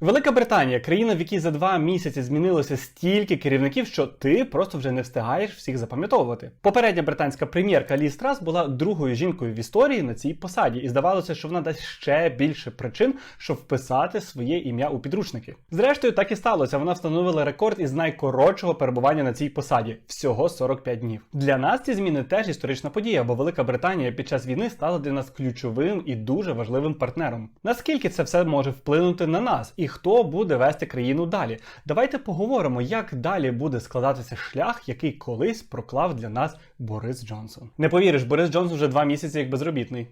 Велика Британія країна, в якій за два місяці змінилося стільки керівників, що ти просто вже не встигаєш всіх запам'ятовувати. Попередня британська прем'єрка Лі Страс була другою жінкою в історії на цій посаді, і здавалося, що вона дасть ще більше причин, щоб вписати своє ім'я у підручники. Зрештою, так і сталося. Вона встановила рекорд із найкоротшого перебування на цій посаді всього 45 днів. Для нас ці зміни теж історична подія, бо Велика Британія під час війни стала для нас ключовим і дуже важливим партнером. Наскільки це все може вплинути на нас і хто буде вести країну далі? Давайте поговоримо, як далі буде складатися шлях, який колись проклав для нас Борис Джонсон. Не повіриш, Борис Джонсон вже два місяці як безробітний.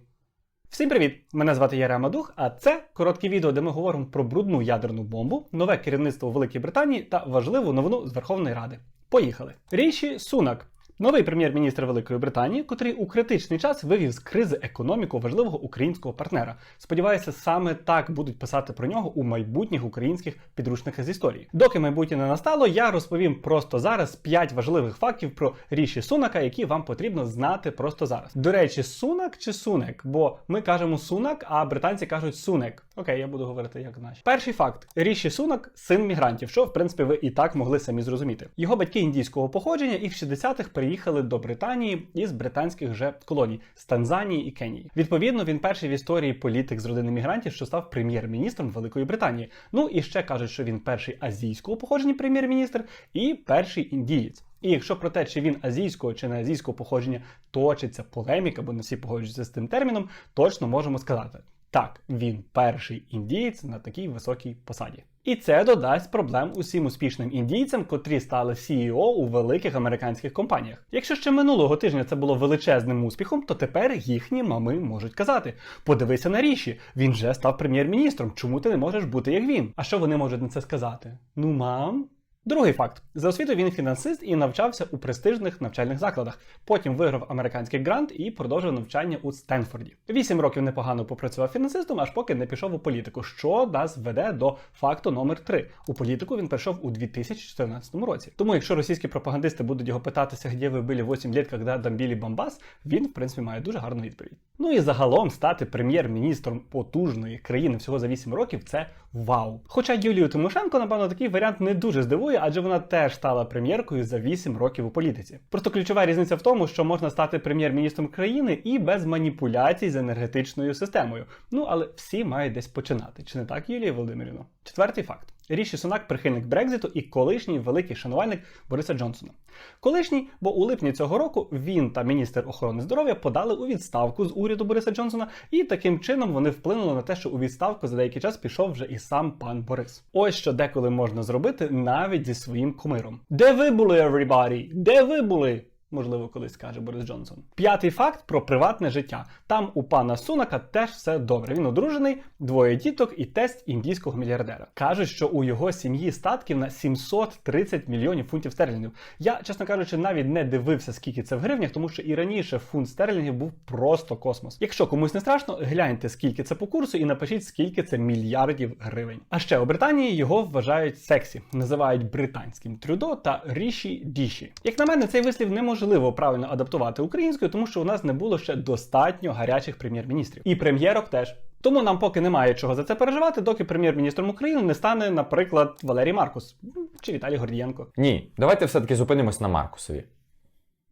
Всім привіт! Мене звати Яра Мадух, а це коротке відео, де ми говоримо про брудну ядерну бомбу, нове керівництво Великій Британії та важливу новину з Верховної Ради. Поїхали! Ріші Сунак. Новий прем'єр-міністр Великої Британії, котрий у критичний час вивів з кризи економіку важливого українського партнера. Сподіваюся, саме так будуть писати про нього у майбутніх українських підручниках з історії. Доки майбутнє не настало, я розповім просто зараз 5 важливих фактів про ріші Сунака, які вам потрібно знати просто зараз. До речі, сунак чи сунек? Бо ми кажемо сунак, а британці кажуть сунек. Окей, я буду говорити як наші. Перший факт: Ріші Сунак син мігрантів, що в принципі ви і так могли самі зрозуміти. Його батьки індійського походження і в 60-х приїхали до Британії із британських же колоній з Танзанії і Кенії. Відповідно, він перший в історії політик з родини мігрантів, що став прем'єр-міністром Великої Британії. Ну і ще кажуть, що він перший азійського походження прем'єр-міністр і перший індієць. І якщо про те, чи він азійського чи не азійського походження точиться полеміка, бо не всі погоджуються з тим терміном, точно можемо сказати. Так, він перший індієць на такій високій посаді. І це додасть проблем усім успішним індійцям, котрі стали CEO у великих американських компаніях. Якщо ще минулого тижня це було величезним успіхом, то тепер їхні мами можуть казати: подивися на ріші, він вже став прем'єр-міністром. Чому ти не можеш бути як він? А що вони можуть на це сказати? Ну, мам. Другий факт: за освітою він фінансист і навчався у престижних навчальних закладах. Потім виграв американський грант і продовжив навчання у Стенфорді. Вісім років непогано попрацював фінансистом, аж поки не пішов у політику, що нас веде до факту номер 3 У політику він прийшов у 2014 році. Тому, якщо російські пропагандисти будуть його питатися, де ви були 8 літ, коли дамбілі Бомбас, він в принципі має дуже гарну відповідь. Ну і загалом стати прем'єр-міністром потужної країни всього за 8 років це вау. Хоча Юлію Тимошенко, напевно, такий варіант не дуже здивує, адже вона теж стала прем'єркою за 8 років у політиці. Просто ключова різниця в тому, що можна стати прем'єр-міністром країни і без маніпуляцій з енергетичною системою. Ну але всі мають десь починати. Чи не так, Юлія Володимирівна? Четвертий факт. Ріші Сунак прихильник Брекзиту і колишній великий шанувальник Бориса Джонсона. Колишній, бо у липні цього року він та міністр охорони здоров'я подали у відставку з уряду Бориса Джонсона, і таким чином вони вплинули на те, що у відставку за деякий час пішов вже і сам пан Борис. Ось що деколи можна зробити навіть зі своїм кумиром. Де ви були, everybody? Де ви були? Можливо, колись скаже Борис Джонсон. П'ятий факт про приватне життя. Там у пана Сунака теж все добре. Він одружений, двоє діток і тесть індійського мільярдера. Кажуть, що у його сім'ї статків на 730 мільйонів фунтів стерлінгів. Я, чесно кажучи, навіть не дивився, скільки це в гривнях, тому що і раніше фунт стерлінгів був просто космос. Якщо комусь не страшно, гляньте, скільки це по курсу, і напишіть, скільки це мільярдів гривень. А ще у Британії його вважають сексі, називають британським трюдо та ріші діші. Як на мене, цей вислів неможливо правильно адаптувати українською, тому що у нас не було ще достатньо гарячих прем'єр-міністрів. І прем'єрок теж. Тому нам поки немає чого за це переживати, доки прем'єр-міністром України не стане, наприклад, Валерій Маркус чи Віталій Гордієнко. Ні, давайте все-таки зупинимось на Маркусові.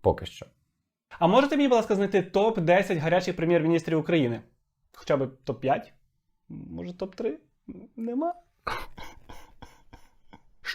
Поки що. А можете мені, будь ласка, знайти топ 10 гарячих прем'єр-міністрів України? Хоча б топ 5? Може, топ 3? Нема.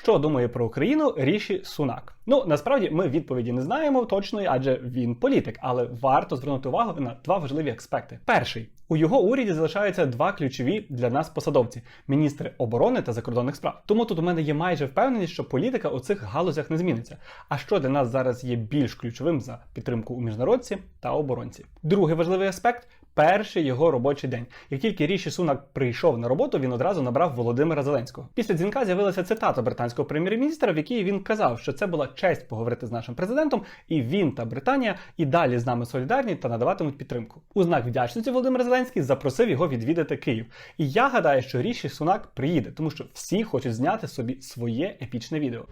Що думає про Україну Ріші Сунак? Ну насправді ми відповіді не знаємо точної, адже він політик, але варто звернути увагу на два важливі аспекти. Перший у його уряді залишаються два ключові для нас посадовці: міністри оборони та закордонних справ. Тому тут у мене є майже впевненість, що політика у цих галузях не зміниться. А що для нас зараз є більш ключовим за підтримку у міжнародці та оборонці? Другий важливий аспект. Перший його робочий день. Як тільки Ріші Сунак прийшов на роботу, він одразу набрав Володимира Зеленського. Після дзвінка з'явилася цитата британського прем'єр-міністра, в якій він казав, що це була честь поговорити з нашим президентом, і він та Британія і далі з нами солідарні та надаватимуть підтримку. У знак вдячності Володимир Зеленський запросив його відвідати Київ. І я гадаю, що Ріші Сунак приїде, тому що всі хочуть зняти собі своє епічне відео.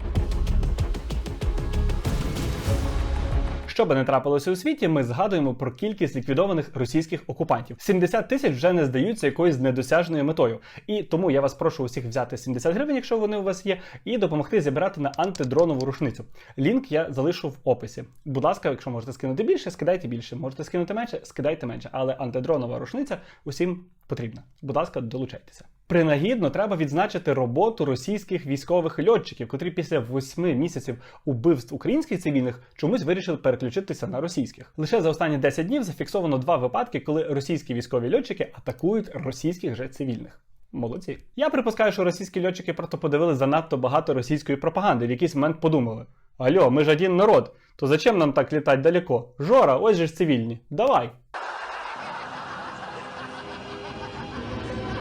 Що би не трапилося у світі, ми згадуємо про кількість ліквідованих російських окупантів. 70 тисяч вже не здаються якоюсь недосяжною метою. І тому я вас прошу усіх взяти 70 гривень, якщо вони у вас є, і допомогти зібрати на антидронову рушницю. Лінк я залишу в описі. Будь ласка, якщо можете скинути більше, скидайте більше. Можете скинути менше, скидайте менше. Але антидронова рушниця усім потрібна. Будь ласка, долучайтеся. Принагідно треба відзначити роботу російських військових льотчиків, котрі після восьми місяців убивств українських цивільних чомусь вирішили переключитися на російських. Лише за останні 10 днів зафіксовано два випадки, коли російські військові льотчики атакують російських же цивільних. Молодці. Я припускаю, що російські льотчики просто подивили занадто багато російської пропаганди. В якийсь момент подумали: Алло, ми ж один народ, то зачем нам так літати далеко? Жора, ось же ж цивільні. Давай.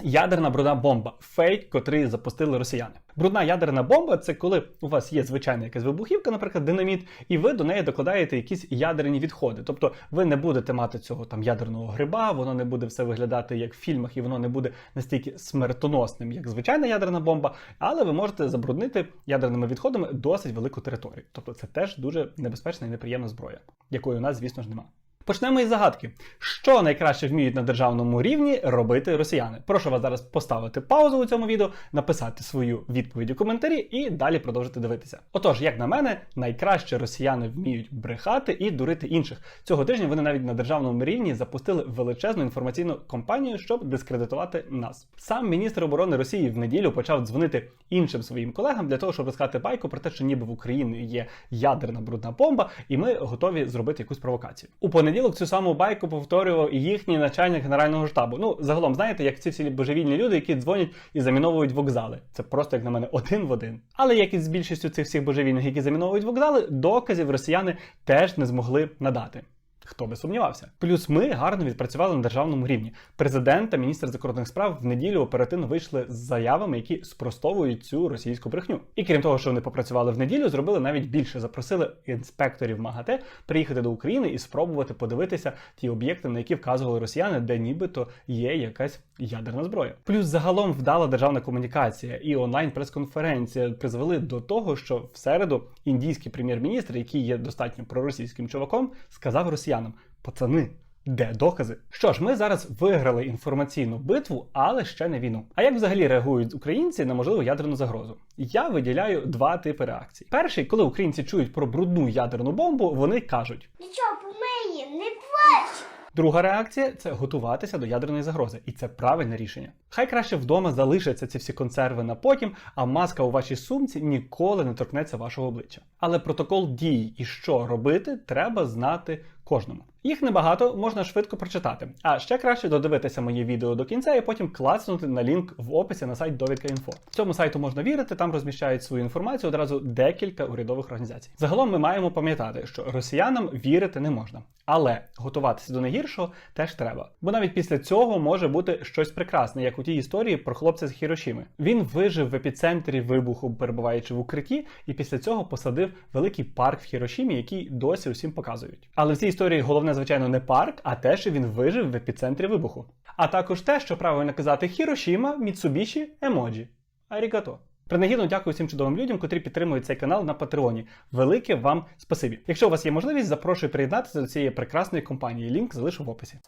Ядерна брудна бомба фейк, котрий запустили росіяни. Брудна ядерна бомба це коли у вас є звичайна якась вибухівка, наприклад, динаміт, і ви до неї докладаєте якісь ядерні відходи. Тобто ви не будете мати цього там ядерного гриба, воно не буде все виглядати як в фільмах, і воно не буде настільки смертоносним, як звичайна ядерна бомба, але ви можете забруднити ядерними відходами досить велику територію. Тобто це теж дуже небезпечна і неприємна зброя, якої у нас, звісно ж, немає. Почнемо із загадки. Що найкраще вміють на державному рівні робити росіяни? Прошу вас зараз поставити паузу у цьому відео, написати свою відповідь у коментарі і далі продовжити дивитися. Отож, як на мене, найкраще росіяни вміють брехати і дурити інших. Цього тижня вони навіть на державному рівні запустили величезну інформаційну кампанію, щоб дискредитувати нас. Сам міністр оборони Росії в неділю почав дзвонити іншим своїм колегам для того, щоб розказати байку про те, що ніби в Україні є ядерна брудна бомба, і ми готові зробити якусь провокацію. У понеділок цю саму байку повторював і їхній начальник генерального штабу. Ну загалом, знаєте, як ці всі божевільні люди, які дзвонять і заміновують вокзали. Це просто як на мене один в один. Але як і з більшістю цих всіх божевільних, які заміновують вокзали, доказів росіяни теж не змогли надати. Хто би сумнівався? Плюс ми гарно відпрацювали на державному рівні. Президент та міністр закордонних справ в неділю оперативно вийшли з заявами, які спростовують цю російську брехню. І крім того, що вони попрацювали в неділю, зробили навіть більше. Запросили інспекторів МАГАТЕ приїхати до України і спробувати подивитися ті об'єкти, на які вказували росіяни, де нібито є якась ядерна зброя. Плюс загалом вдала державна комунікація і онлайн прес-конференція призвели до того, що в середу індійський прем'єр-міністр, який є достатньо проросійським чуваком, сказав росіянам: пацани. Де докази? Що ж, ми зараз виграли інформаційну битву, але ще не війну. А як взагалі реагують українці на можливу ядерну загрозу? Я виділяю два типи реакцій. Перший, коли українці чують про брудну ядерну бомбу, вони кажуть: Нічого по мені, не плач! Друга реакція це готуватися до ядерної загрози, і це правильне рішення. Хай краще вдома залишаться ці всі консерви на потім, а маска у вашій сумці ніколи не торкнеться вашого обличчя. Але протокол дій і що робити, треба знати кожному. Їх небагато, можна швидко прочитати. А ще краще додивитися моє відео до кінця і потім клацнути на лінк в описі на сайт Довідка.Інфо. Цьому сайту можна вірити, там розміщають свою інформацію одразу декілька урядових організацій. Загалом ми маємо пам'ятати, що росіянам вірити не можна, але готуватися до найгіршого теж треба. Бо навіть після цього може бути щось прекрасне, як у тій історії про хлопця з Хірошіми. Він вижив в епіцентрі вибуху, перебуваючи в укритті, і після цього посадив великий парк в Хірошімі, який досі усім показують. Але в цій історії головне, звичайно, не парк, а те, що він вижив в епіцентрі вибуху. А також те, що правильно казати Хірошіма, Міцубіші, емоджі. Арігато. Принагідно дякую всім чудовим людям, котрі підтримують цей канал на Патреоні. Велике вам спасибі. Якщо у вас є можливість, запрошую приєднатися до цієї прекрасної компанії. Лінк залишу в описі.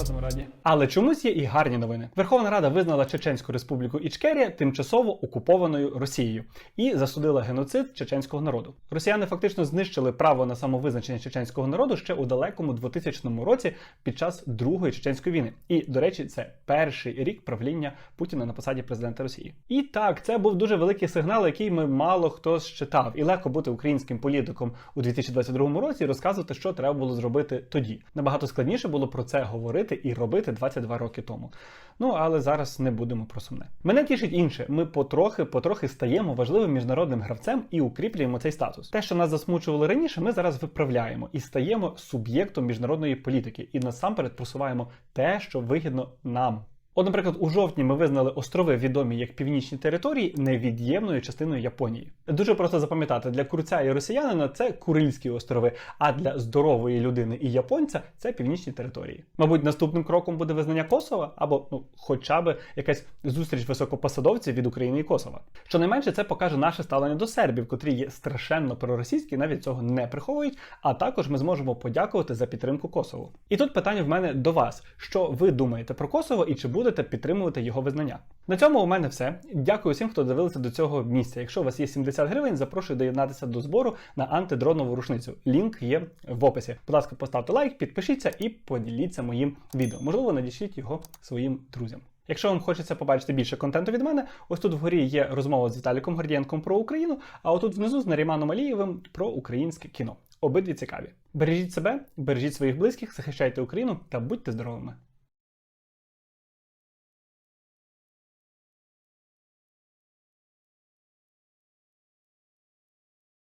А раді? Але чомусь є і гарні новини. Верховна Рада визнала Чеченську Республіку Ічкерія тимчасово окупованою Росією і засудила геноцид чеченського народу. Росіяни фактично знищили право на самовизначення чеченського народу ще у далекому 2000 році під час Другої чеченської війни. І, до речі, це перший рік правління Путіна на посаді президента Росії. І так, це був дуже великий сигнал, який ми мало хто считав. І легко бути українським політиком у 2022 році і розказувати, що треба було зробити тоді. Набагато складніше було про це говорити і робити 22 роки тому. Ну але зараз не будемо про сумне. Мене тішить інше. Ми потрохи, потрохи стаємо важливим міжнародним гравцем і укріплюємо цей статус. Те, що нас засмучували раніше, ми зараз виправляємо і стаємо суб'єктом міжнародної політики. І насамперед просуваємо те, що вигідно нам. От, наприклад, у жовтні ми визнали острови, відомі як північні території, невід'ємною частиною Японії. Дуже просто запам'ятати для курця і росіянина це Курильські острови, а для здорової людини і японця це північні території. Мабуть, наступним кроком буде визнання Косова або ну, хоча б якась зустріч високопосадовців від України і Косова. Щонайменше це покаже наше ставлення до сербів, котрі є страшенно проросійські, навіть цього не приховують. А також ми зможемо подякувати за підтримку Косову. І тут питання в мене до вас: що ви думаєте про Косово і чи будете підтримувати його визнання? На цьому у мене все. Дякую всім, хто дивилися до цього місця. Якщо у вас є 70 гривень, запрошую доєднатися до збору на антидронову рушницю. Лінк є в описі. Будь ласка, поставте лайк, підпишіться і поділіться моїм відео. Можливо, надішліть його своїм друзям. Якщо вам хочеться побачити більше контенту від мене, ось тут вгорі є розмова з Віталіком Гордієнком про Україну, а отут внизу з Наріманом Алієвим про українське кіно. Обидві цікаві. Бережіть себе, бережіть своїх близьких, захищайте Україну та будьте здоровими.